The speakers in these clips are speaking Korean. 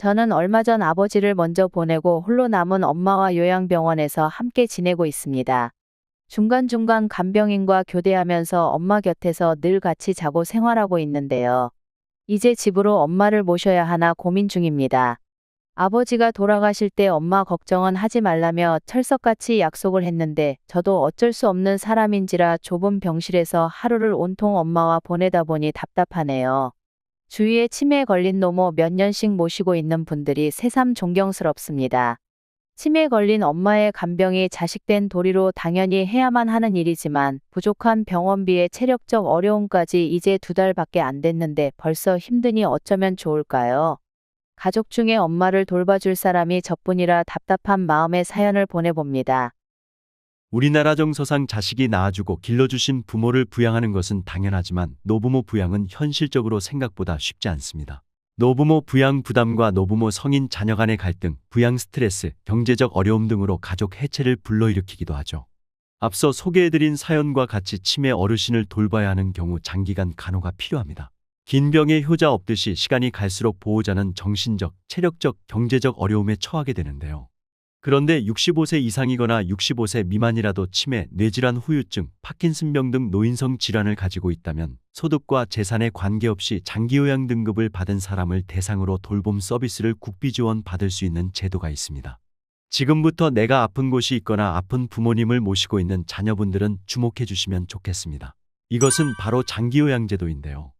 저는 얼마 전 아버지를 먼저 보내고 홀로 남은 엄마와 요양병원에서 함께 지내고 있습니다. 중간중간 간병인과 교대하면서 엄마 곁에서 늘 같이 자고 생활하고 있는데요. 이제 집으로 엄마를 모셔야 하나 고민 중입니다. 아버지가 돌아가실 때 엄마 걱정은 하지 말라며 철석같이 약속을 했는데 저도 어쩔 수 없는 사람인지라 좁은 병실에서 하루를 온통 엄마와 보내다 보니 답답하네요. 주위에 치매에 걸린 노모 몇 년씩 모시고 있는 분들이 새삼 존경스럽습니다. 치매에 걸린 엄마의 간병이 자식된 도리로 당연히 해야만 하는 일이지만 부족한 병원비에 체력적 어려움까지 이제 두 달밖에 안 됐는데 벌써 힘드니 어쩌면 좋을까요? 가족 중에 엄마를 돌봐줄 사람이 저뿐이라 답답한 마음의 사연을 보내봅니다. 우리나라 정서상 자식이 낳아주고 길러주신 부모를 부양하는 것은 당연하지만 노부모 부양은 현실적으로 생각보다 쉽지 않습니다. 노부모 부양 부담과 노부모 성인 자녀 간의 갈등, 부양 스트레스, 경제적 어려움 등으로 가족 해체를 불러일으키기도 하죠. 앞서 소개해드린 사연과 같이 치매 어르신을 돌봐야 하는 경우 장기간 간호가 필요합니다. 긴 병에 효자 없듯이 시간이 갈수록 보호자는 정신적, 체력적, 경제적 어려움에 처하게 되는데요. 그런데 65세 이상이거나 65세 미만이라도 치매, 뇌질환 후유증, 파킨슨병 등 노인성 질환을 가지고 있다면 소득과 재산에 관계없이 장기요양 등급을 받은 사람을 대상으로 돌봄 서비스를 국비 지원 받을 수 있는 제도가 있습니다. 지금부터 내가 아픈 곳이 있거나 아픈 부모님을 모시고 있는 자녀분들은 주목해 주시면 좋겠습니다. 이것은 바로 장기요양제도인데요.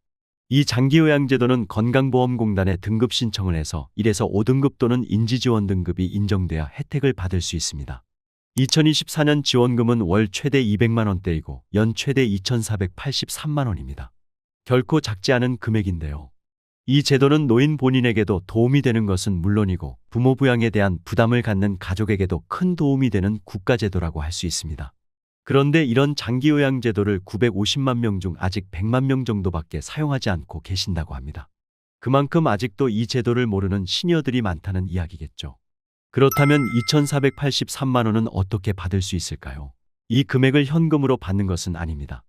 이 장기요양제도는 건강보험공단에 등급 신청을 해서 1에서 5등급 또는 인지지원 등급이 인정돼야 혜택을 받을 수 있습니다. 2024년 지원금은 월 최대 200만 원대이고 연 최대 2,483만 원입니다. 결코 작지 않은 금액인데요. 이 제도는 노인 본인에게도 도움이 되는 것은 물론이고 부모 부양에 대한 부담을 갖는 가족에게도 큰 도움이 되는 국가제도라고 할 수 있습니다. 그런데 이런 장기요양 제도를 950만 명 중 아직 100만 명 정도밖에 사용하지 않고 계신다고 합니다. 그만큼 아직도 이 제도를 모르는 시니어들이 많다는 이야기겠죠. 그렇다면 2,483만 원은 어떻게 받을 수 있을까요? 이 금액을 현금으로 받는 것은 아닙니다.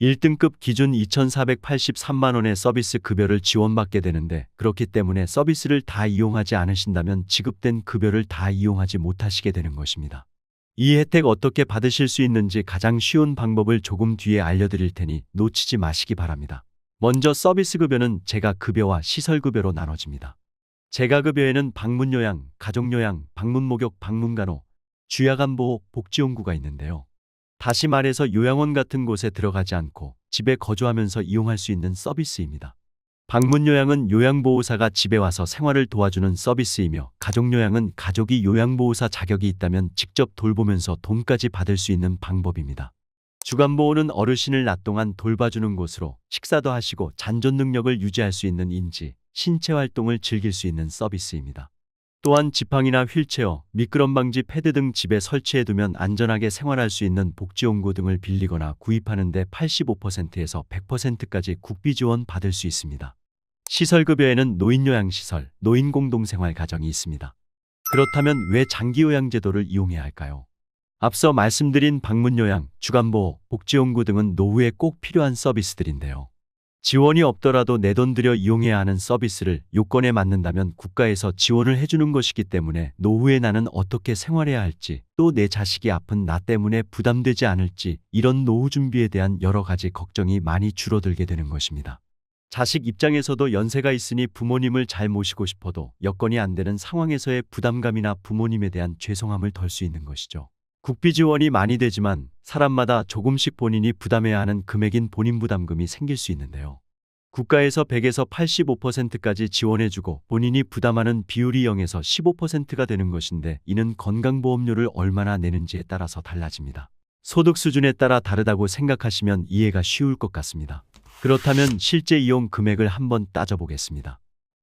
1등급 기준 2,483만 원의 서비스 급여를 지원받게 되는데 그렇기 때문에 서비스를 다 이용하지 않으신다면 지급된 급여를 다 이용하지 못하시게 되는 것입니다. 이 혜택 어떻게 받으실 수 있는지 가장 쉬운 방법을 조금 뒤에 알려드릴 테니 놓치지 마시기 바랍니다. 먼저 서비스 급여는 제가 급여와 시설 급여로 나눠집니다. 제가 급여에는 방문 요양, 가족 요양, 방문 목욕, 방문 간호, 주야간 보호, 복지용구가 있는데요. 다시 말해서 요양원 같은 곳에 들어가지 않고 집에 거주하면서 이용할 수 있는 서비스입니다. 방문 요양은 요양보호사가 집에 와서 생활을 도와주는 서비스이며 가족 요양은 가족이 요양보호사 자격이 있다면 직접 돌보면서 돈까지 받을 수 있는 방법입니다. 주간보호는 어르신을 낮 동안 돌봐주는 곳으로 식사도 하시고 잔존 능력을 유지할 수 있는 인지, 신체 활동을 즐길 수 있는 서비스입니다. 또한 지팡이나 휠체어, 미끄럼 방지 패드 등 집에 설치해두면 안전하게 생활할 수 있는 복지용구 등을 빌리거나 구입하는데 85%에서 100%까지 국비 지원 받을 수 있습니다. 시설급여에는 노인요양시설, 노인공동생활 가정이 있습니다. 그렇다면 왜 장기요양제도를 이용해야 할까요? 앞서 말씀드린 방문요양, 주간보호, 복지용구 등은 노후에 꼭 필요한 서비스들인데요. 지원이 없더라도 내 돈 들여 이용해야 하는 서비스를 요건에 맞는다면 국가에서 지원을 해주는 것이기 때문에 노후에 나는 어떻게 생활해야 할지 또 내 자식이 아픈 나 때문에 부담되지 않을지 이런 노후 준비에 대한 여러 가지 걱정이 많이 줄어들게 되는 것입니다. 자식 입장에서도 연세가 있으니 부모님을 잘 모시고 싶어도 여건이 안 되는 상황에서의 부담감이나 부모님에 대한 죄송함을 덜 수 있는 것이죠. 국비 지원이 많이 되지만 사람마다 조금씩 본인이 부담해야 하는 금액인 본인 부담금이 생길 수 있는데요. 국가에서 100에서 85%까지 지원해주고 본인이 부담하는 비율이 0에서 15%가 되는 것인데 이는 건강보험료를 얼마나 내는지에 따라서 달라집니다. 소득 수준에 따라 다르다고 생각하시면 이해가 쉬울 것 같습니다. 그렇다면 실제 이용 금액을 한번 따져보겠습니다.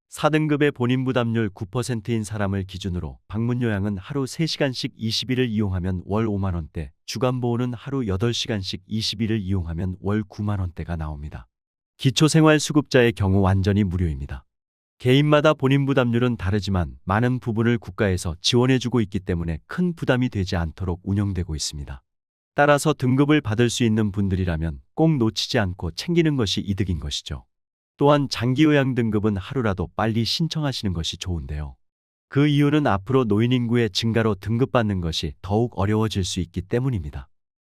4등급의 본인 부담률 9%인 사람을 기준으로 방문 요양은 하루 3시간씩 20일을 이용하면 월 5만 원대, 주간 보호는 하루 8시간씩 20일을 이용하면 월 9만 원대가 나옵니다. 기초생활 수급자의 경우 완전히 무료입니다. 개인마다 본인 부담률은 다르지만 많은 부분을 국가에서 지원해주고 있기 때문에 큰 부담이 되지 않도록 운영되고 있습니다. 따라서 등급을 받을 수 있는 분들이라면 꼭 놓치지 않고 챙기는 것이 이득인 것이죠. 또한 장기요양 등급은 하루라도 빨리 신청하시는 것이 좋은데요. 그 이유는 앞으로 노인 인구의 증가로 등급받는 것이 더욱 어려워질 수 있기 때문입니다.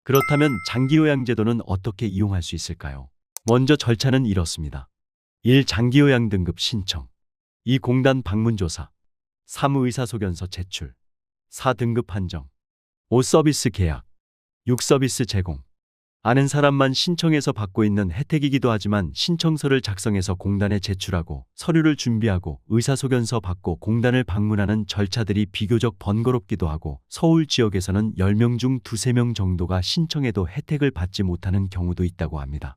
그렇다면 장기요양제도는 어떻게 이용할 수 있을까요? 먼저 절차는 이렇습니다. 1. 장기요양 등급 신청 2. 공단 방문조사 3. 의사소견서 제출 4. 등급 판정 5. 서비스 계약 6. 서비스 제공 아는 사람만 신청해서 받고 있는 혜택이기도 하지만 신청서를 작성해서 공단에 제출하고 서류를 준비하고 의사소견서 받고 공단을 방문하는 절차들이 비교적 번거롭기도 하고 서울 지역에서는 10명 중 2, 3명 정도가 신청해도 혜택을 받지 못하는 경우도 있다고 합니다.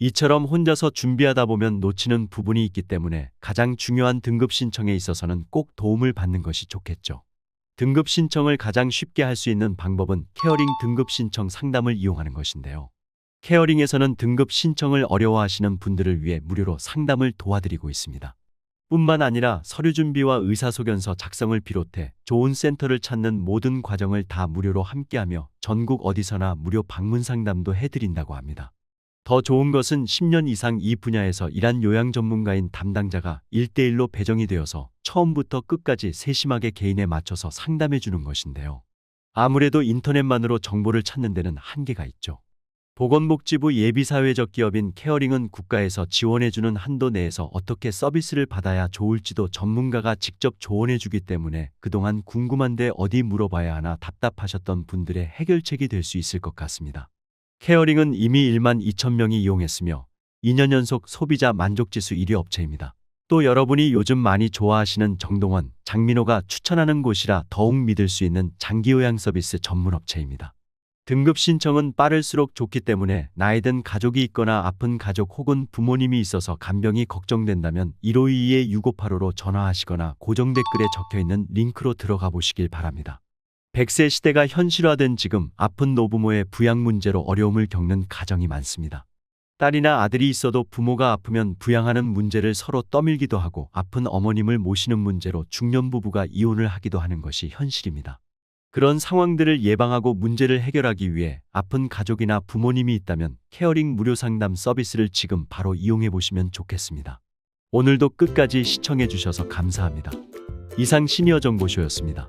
이처럼 혼자서 준비하다 보면 놓치는 부분이 있기 때문에 가장 중요한 등급 신청에 있어서는 꼭 도움을 받는 것이 좋겠죠. 등급 신청을 가장 쉽게 할 수 있는 방법은 케어링 등급 신청 상담을 이용하는 것인데요. 케어링에서는 등급 신청을 어려워하시는 분들을 위해 무료로 상담을 도와드리고 있습니다. 뿐만 아니라 서류 준비와 의사소견서 작성을 비롯해 좋은 센터를 찾는 모든 과정을 다 무료로 함께하며 전국 어디서나 무료 방문 상담도 해드린다고 합니다. 더 좋은 것은 10년 이상 이 분야에서 일한 요양 전문가인 담당자가 1대1로 배정이 되어서 처음부터 끝까지 세심하게 개인에 맞춰서 상담해 주는 것인데요. 아무래도 인터넷만으로 정보를 찾는 데는 한계가 있죠. 보건복지부 예비사회적 기업인 케어링은 국가에서 지원해주는 한도 내에서 어떻게 서비스를 받아야 좋을지도 전문가가 직접 조언해주기 때문에 그동안 궁금한데 어디 물어봐야 하나 답답하셨던 분들의 해결책이 될 수 있을 것 같습니다. 케어링은 이미 1만 2천 명이 이용했으며 2년 연속 소비자 만족지수 1위 업체입니다. 또 여러분이 요즘 많이 좋아하시는 정동원, 장민호가 추천하는 곳이라 더욱 믿을 수 있는 장기요양 서비스 전문 업체입니다. 등급 신청은 빠를수록 좋기 때문에 나이든 가족이 있거나 아픈 가족 혹은 부모님이 있어서 간병이 걱정된다면 1522-6585로 전화하시거나 고정 댓글에 적혀 있는 링크로 들어가 보시길 바랍니다. 100세 시대가 현실화된 지금 아픈 노부모의 부양 문제로 어려움을 겪는 가정이 많습니다. 딸이나 아들이 있어도 부모가 아프면 부양하는 문제를 서로 떠밀기도 하고 아픈 어머님을 모시는 문제로 중년 부부가 이혼을 하기도 하는 것이 현실입니다. 그런 상황들을 예방하고 문제를 해결하기 위해 아픈 가족이나 부모님이 있다면 케어링 무료 상담 서비스를 지금 바로 이용해 보시면 좋겠습니다. 오늘도 끝까지 시청해 주셔서 감사합니다. 이상 시니어 정보쇼였습니다.